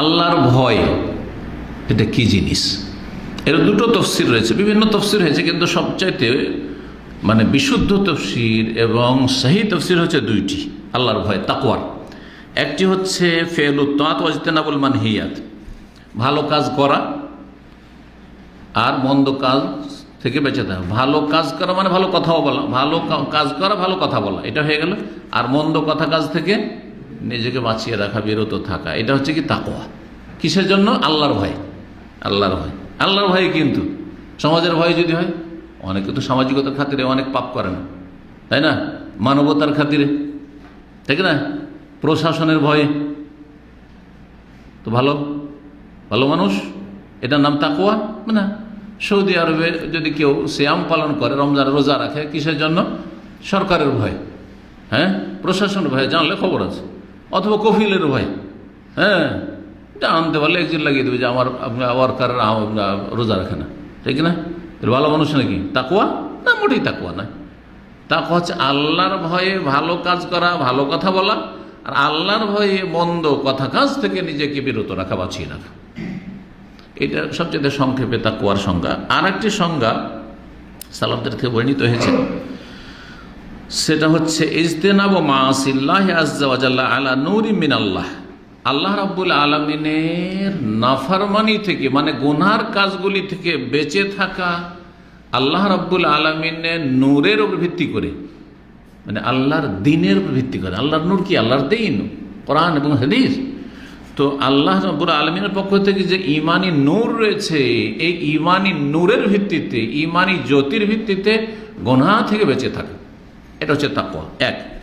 আল্লাহর ভয়, এটা কি জিনিস? এর দুটো তফসির রয়েছে, বিভিন্ন তফসির হয়েছে, কিন্তু সবচাইতে মানে বিশুদ্ধ তফসির এবং সাহি তফসির হচ্ছে দুইটি, আল্লাহর ভয়, তাকওয়ার। একটি হচ্ছে ফেল উত্তাত ওয়াজতেনাবুল মানহিয়াত, ভালো কাজ করা আর মন্দ কাজ থেকে বেঁচে থাকা। ভালো কাজ করা মানে ভালো কথাও বলা, ভালো কাজ করা, ভালো কথা বলা, এটা হয়ে গেল। আর মন্দ কথা কাজ থেকে নিজেকে বাঁচিয়ে রাখা, বিরত থাকা, এটা হচ্ছে কি তাকোয়া কিসের জন্য? আল্লাহর ভয়। আল্লাহর ভয়। আল্লাহর ভয় কিন্তু। সমাজের ভয় যদি হয়, অনেকে তো সামাজিকতার খাতিরে অনেক পাপ করে না। তাই না? মানবতার খাতিরে। ঠিক না? প্রশাসনের ভয়ে। তো ভালো? ভালো মানুষ? এটার নাম তাকুয়া না। সৌদি আরবে যদি কেউ শ্যাম পালন করে, রমজান রোজা রাখে, কিসের জন্য? সরকারের ভয়। হ্যাঁ? প্রশাসনের ভয়, জানলে খবর আছে। অথবা কফিলের ভয় হ্যাঁ? এটা আনতে পারলে একজন লাগিয়ে দেবে যে আমার ওয়ার্কার রোজা রাখে না। ঠিক না? ভালো মানুষ নাকি? তাকুয়া না, মোটেই তাকুয়া না তাকুয়া হচ্ছে আল্লাহর ভয়ে ভালো কাজ করা, ভালো কথা বলা, আর আল্লাহর ভয়ে মন্দ কথা কাজ থেকে নিজেকে বিরত রাখা, বাঁচিয়ে রাখা। এটা সবচেয়ে সংক্ষেপে তাকুয়ার সংজ্ঞা। আর একটি সংজ্ঞা সালামদের থেকে বর্ণিত হয়েছে। সেটা হচ্ছে ইজতেনাব মাসিল্লাহ আলা নূরি মিন আল্লাহ রাব্বুল আলমিনের নাফারমানি থেকে মানে গুনার কাজগুলি থেকে বেঁচে থাকা আল্লাহ রাব্বুল আলমিনের নূরের উপর ভিত্তি করে মানে আল্লাহর দিনের উপর ভিত্তি করে। আল্লাহর নূর কি? আল্লাহর দিন, কোরআন এবং হাদিস। তো আল্লাহ রব্বুল আলমিনের পক্ষ থেকে যে ইমানি নূর রয়েছে, এই ইমানি নূরের ভিত্তিতে ইমানি জ্যোতির ভিত্তিতে গোনা থেকে বেঁচে থাকে। এটা হচ্ছে তাকুয়া এক।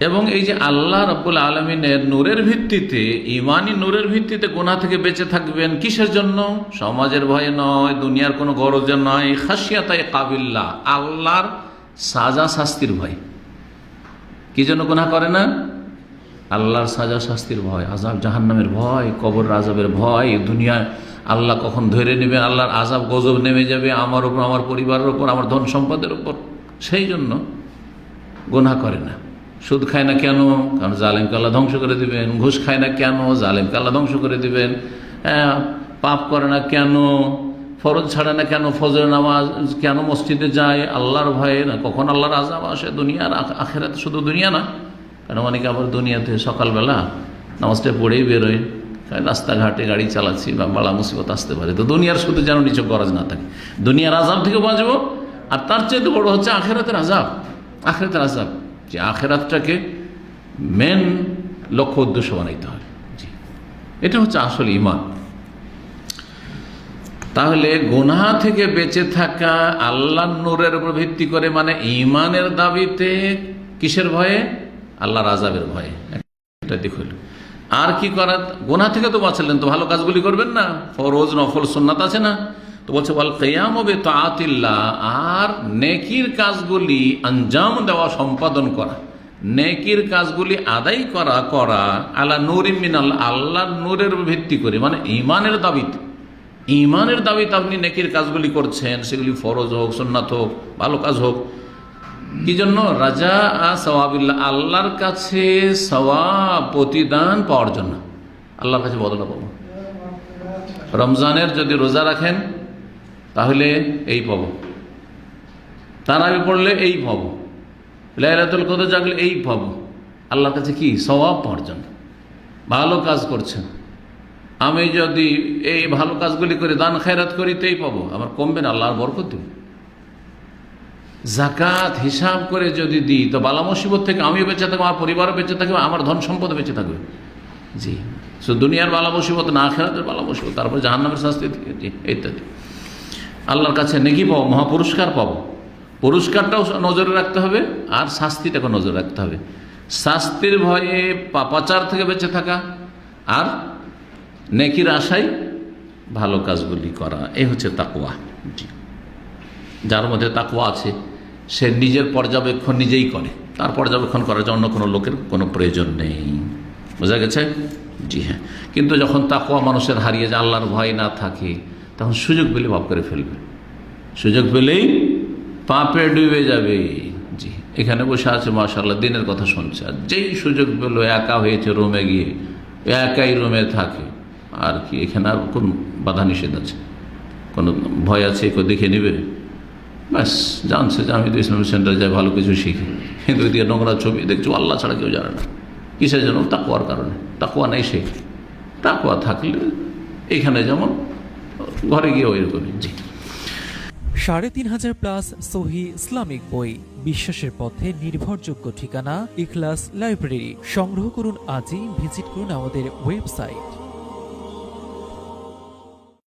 এবং এই যে আল্লাহ রব্বুল আলমিনের নূরের ভিত্তিতে ইমানি নূরের ভিত্তিতে গোনা থেকে বেঁচে থাকবেন কিসের জন্য? সমাজের ভয়ে নয়, দুনিয়ার কোনো গরজে নয়। খাসিয়াতাই কাবিল্লা আল্লাহর সাজা শাস্তির ভয়। কি জন্য গুনাহ করে না? আল্লাহর সাজা শাস্তির ভয় আজাব জাহান্নামের ভয়, কবর আজাবের ভয়, দুনিয়া আল্লাহ কখন ধরে নেবেন? আল্লাহর আজাব গজব নেমে যাবে আমার উপর, আমার পরিবারের উপর, আমার ধন সম্পদের উপর। সেই জন্য গোনা করে না। সুদ খায় না কেন? কারণ জালেমকে আল্লাহ ধ্বংস করে দিবেন। ঘুষ খায় না কেন? জালেমকে আল্লাহ ধ্বংস করে দিবেন। হ্যাঁ, পাপ করে না কেন? ফরজ ছাড়ে না কেন? ফজর নামাজ কেন মসজিদে যায়? আল্লাহর ভয়ে না? কখন আল্লাহর আজাব আসে? দুনিয়ার আখ- আখেরাতে শুধু দুনিয়া না? কারণ অনেকে আবার দুনিয়াতে সকালবেলা নামাজটা পড়েই বেরোয়? রাস্তাঘাটে গাড়ি চালাচ্ছি বা বালা মুসিবত আসতে পারে। তো দুনিয়ার শুধু যেন নিচে গরজ না থাকে। দুনিয়ার আজাব থেকে বাঁচবো? আর তার চেয়ে বড় হচ্ছে আখেরাতের আজাব আখেরাতের আজাব যে আখেরাতটাকে মেন লক্ষ্য উদ্দেশ্য বানাইতে হয়। জি। এটা হচ্ছে আসল ইমান তাহলে গুনাহ থেকে বেঁচে থাকা আল্লাহ নূরের উপর ভিত্তি করে মানে ইমানের দাবিতে কিসের ভয়ে? আল্লাহর আজাবের ভয়ে। এটা আর কি করার? গোনা থেকে তো বাঁচালেন তো ভালো কাজগুলি করবেন না। ফরোজ, নফল, সুন্নাত আছে না? তো বলছে বল কেয়াম তো আতিল্লা আর নেকির কাজগুলি আঞ্জাম দেওয়া, সম্পাদন করা, নেকির কাজগুলি আদায় করা করা আল্লাহ নূর মিনাল আল্লাহ নূরের ভিত্তি করে মানে ইমানের দাবিতে। ইমানের দাবিতে আপনি নেকির কাজগুলি করছেন, সেগুলি ফরজ হোক, সুন্নাত হোক, ভালো কাজ হোক। কি জন্য? রাজা সওয়াবিল্লা আল্লাহর কাছে সওয়াব, প্রতিদান পাওয়ার জন্য। আল্লাহর কাছে বদলা পাবো। রমজানের যদি রোজা রাখেন তাহলে এই পাব তারাবি পড়লে এই পাব লাইলাতুল কদর জাগলে এই পাব আল্লাহর কাছে কি? সওয়াব পাওয়ার জন্য ভালো কাজ করছেন। আমি যদি এই ভালো কাজগুলি করে দান খায়রাত করি, তো এই পাবো আমার কমবে না, আল্লাহর বরকত দেবে। জাকাত হিসাব করে যদি দিই, তো বালা মুসিবত থেকে আমিও বেঁচে থাকব, আমার পরিবারও বেঁচে থাকবে, আমার ধন সম্পদ বেঁচে থাকবে। জি। শুধু দুনিয়ার বালা মুসিবত, না খেরাতের বালা মুসিবত, তারপর জাহান্নামের শাস্তি ইত্যাদি। আল্লাহর কাছে নেকি পাবো, মহাপুরস্কার পাবো। পুরস্কারটাও নজরে রাখতে হবে আর শাস্তিটাকে নজরে রাখতে হবে। শাস্তির ভয়ে পাপাচার থেকে বেঁচে থাকা আর নেকির আশাই ভালো কাজগুলি করা এই হচ্ছে তাকুয়া জি। যার মধ্যে তাকুয়া আছে, সে নিজের পর্যবেক্ষণ নিজেই করে। তার পর্যবেক্ষণ করার জন্য কোনো লোকের কোনো প্রয়োজন নেই। বোঝা গেছে? জি হ্যাঁ। কিন্তু যখন তাকুয়া মানুষের হারিয়ে যায়, আল্লাহর ভয় না থাকে তখন সুযোগ পেলে পাপ করে ফেলবে। সুযোগ পেলেই পাপে ডুবে যাবে। জি, এখানে বসে আছে মাশাল্লাহ দিনের কথা শুনছে। আর যেই সুযোগ পেল, একা হয়েছে রোমে গিয়ে, একাই রুমে থাকে। আর কি, এখানে আর কোন বাধা নিষেধ আছে? কোনো ভয় আছে? কেউ দেখে নেবে? ব্যাস, জানছে যে আমি তো ইসলামিক সেন্টারে যাই, ভালো কিছু শিখি। কিন্তু ওইদিকে নোংরা ছবি দেখছ, আল্লাহ ছাড়া কেউ জানে না। কিসের জন্য? তাকুয়ার কারণে। তাকুয়া নেই সে। তাকুয়া থাকলে এখানে যেমন ঘরে গিয়ে ওই রকমই জি। সাড়ে তিন হাজার প্লাস সহি ইসলামিক বই, বিশ্বাসের পথে নির্ভরযোগ্য ঠিকানা, ইখলাস লাইব্রেরি। সংগ্রহ করুন আজই, ভিজিট করুন আমাদের ওয়েবসাইট।